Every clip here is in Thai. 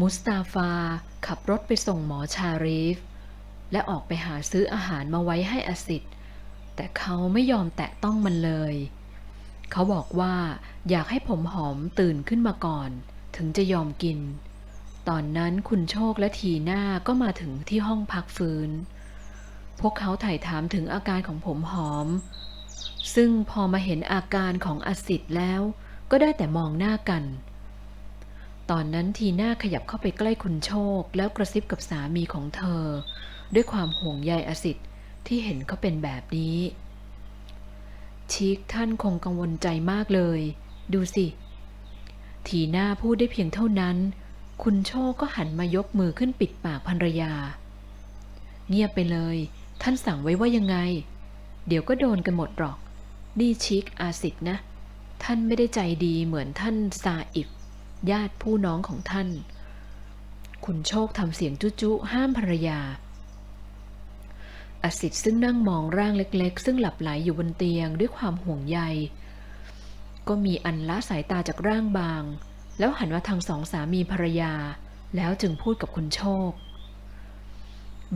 มุสตาฟาขับรถไปส่งหมอชารีฟ และออกไปหาซื้ออาหารมาไว้ให้อสิทธิ์แต่เขาไม่ยอมแตะต้องมันเลย เขาบอกว่าอยากให้ผมหอมตื่นขึ้นมาก่อน ถึงจะยอมกิน ตอนนั้นคุณโชคและทีหน่าก็มาถึงที่ห้องพักฟื้น พวกเขาถ่ายถามถึงอาการของผมหอม ซึ่งพอมาเห็นอาการของอสิทธิ์แล้ว ก็ได้แต่มองหน้ากัน ตอนนั้นทีน่าขยับเข้าไปใกล้คุณโชค แล้วกระซิบกับสามีของเธอ ด้วยความห่วงใยอสิทธิ์ที่เห็นเขาเป็นแบบนี้ ชิคท่านคงกังวลใจมากเลย ดูสิ ทีน่าพูดได้เพียงเท่านั้น คุณโชคก็หันมายกมือขึ้นปิดปากภรรยา เงียบไปเลย ท่านสั่งไว้ว่ายังไง เดี๋ยวก็โดนกันหมดหรอก นี่ชิคอาสิทธ์นะ ท่านไม่ได้ใจดีเหมือนท่านซาอิบ ญาติผู้น้องของท่าน คุณโชคทำเสียงจุจุห้ามภรรยา อสิทธิ์ซึ่งนั่งมองร่างเล็กๆ ซึ่งหลับไหลอยู่บนเตียงด้วยความห่วงใย ก็มีอันละสายตาจากร่างบาง แล้วหันมาทางสองสามีภรรยา แล้วจึงพูดกับคุณโชค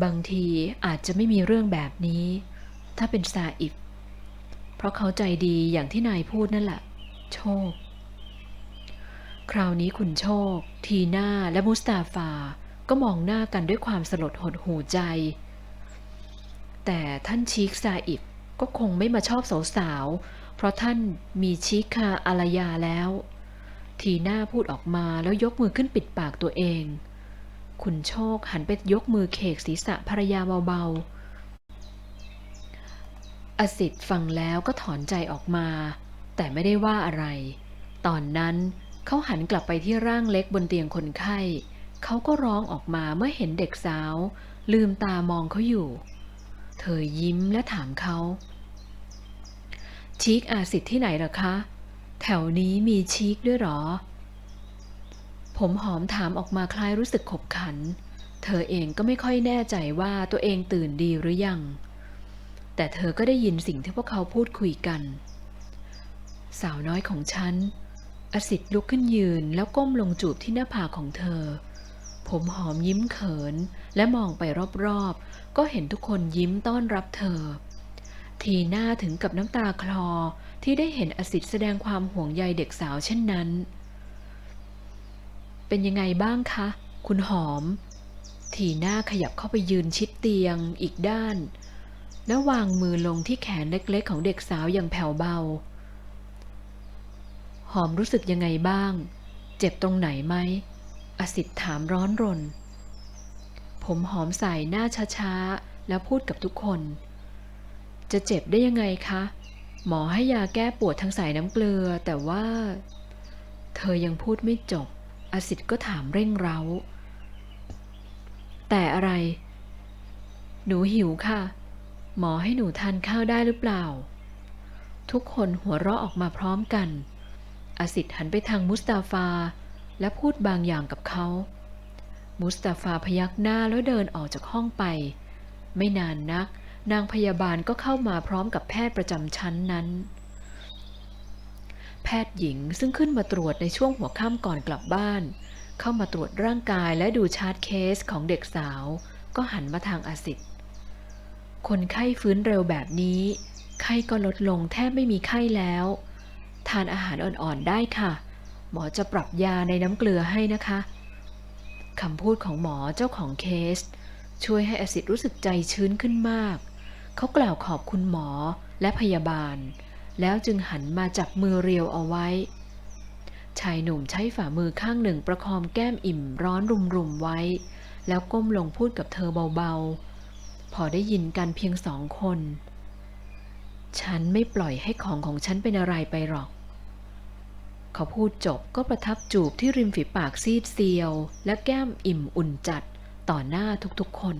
บางทีอาจจะไม่มีเรื่องแบบนี้ ถ้าเป็นซาอิบเพราะเขาใจดีอย่างที่นายพูดนั่นแหละ โชค คราวนี้คุณโชค ทีน่าและมุสตาฟา ก็มองหน้ากันด้วยความสลดหดหูใจ แต่ท่านชีคซาอิบก็คงไม่มาชอบสาวๆ เพราะท่านมีชีคาอารยาแล้ว ทีน่าพูดออกมาแล้วยกมือขึ้นปิดปากตัวเองคุณโชคหันไปยกมือเขกศีรษะภรรยาเบาๆ อสิทธิ์ฟังแล้วก็ถอนใจออกมา แต่ไม่ได้ว่าอะไร ตอนนั้น เขาหันกลับไปที่ร่างเล็กบนเตียงคนไข้ เขาก็ร้องออกมาเมื่อเห็นเด็กสาว ลืมตามองเขาอยู่ เธอยิ้มและถามเขา ชีคอาสิทธิ์ที่ไหนหรอคะ แถวนี้มีชีคด้วยหรอ ผมหอมถามออกมาคล้ายรู้สึกขบขัน เธอเองก็ไม่ค่อยแน่ใจว่าตัวเองตื่นดีหรือยัง แต่เธอก็ได้ยินสิ่งที่พวกเขาพูดคุยกัน สาวน้อยของฉัน อสิทธิ์ลุกขึ้นยืนแล้วก้มลงจูบที่หน้าผากของเธอ ผมหอมยิ้มเขินและมองไปรอบๆ ก็เห็นทุกคนยิ้มต้อนรับเธอ ทีหน้าถึงกับน้ำตาคลอที่ได้เห็นอสิทธิ์แสดงความห่วงใยเด็กสาวเช่นนั้น เป็นยังไงบ้างคะ คุณหอม ทีหน้าขยับเข้าไปยืนชิดเตียงอีกด้าน แล้ววางมือลงที่แขนเล็กๆของเด็กสาวอย่างแผ่วเบา หอมรู้สึกยังไงบ้าง เจ็บตรงไหนไหม อสิทธิ์ถามร้อนรน ผมหอมใส่หน้าช้าๆ แล้วพูดกับทุกคน จะเจ็บได้ยังไงคะ หมอให้ยาแก้ปวดทางสายน้ำเกลือ แต่ว่า เธอยังพูดไม่จบ อสิทธิ์ก็ถามเร่งเร้า แต่อะไร หนูหิวค่ะ หมอให้หนูทานข้าวได้หรือเปล่าทุกคนหัวเราะออกมาพร้อมกัน อาสิทธิ์หันไปทางมุสตาฟา และพูดบางอย่างกับเขา มุสตาฟาพยักหน้าแล้วเดินออกจากห้องไป ไม่นานนัก นางพยาบาลก็เข้ามาพร้อมกับแพทย์ประจำชั้นนั้น แพทย์หญิงซึ่งขึ้นมาตรวจในช่วงหัวค่ำก่อนกลับบ้าน เข้ามาตรวจร่างกายและดูชาร์ตเคสของเด็กสาว ก็หันมาทางอาสิทธิ์คนไข้ฟื้นเร็วแบบนี้ ไข้ก็ลดลงแทบไม่มีไข้แล้ว ทานอาหารอ่อนๆได้ค่ะ หมอจะปรับยาในน้ำเกลือให้นะคะคำพูดของหมอเจ้าของเคส ช่วยให้อสิทธิ์รู้สึกใจชื้นขึ้นมาก เขากล่าวขอบคุณหมอและพยาบาล แล้วจึงหันมาจับมือเรียวเอาไว้ ชายหนุ่มใช้ฝ่ามือข้างหนึ่งประคองแก้มอิ่มร้อนรุมๆไว้ แล้วก้มลงพูดกับเธอเบาๆ พอได้ยินกันเพียงสองคน ฉันไม่ปล่อยให้ของของฉันเป็นอะไรไปหรอก เขาพูดจบก็ประทับจูบที่ริมฝีปากซีดเซียว และแก้มอิ่มอุ่นจัดต่อหน้าทุกๆคน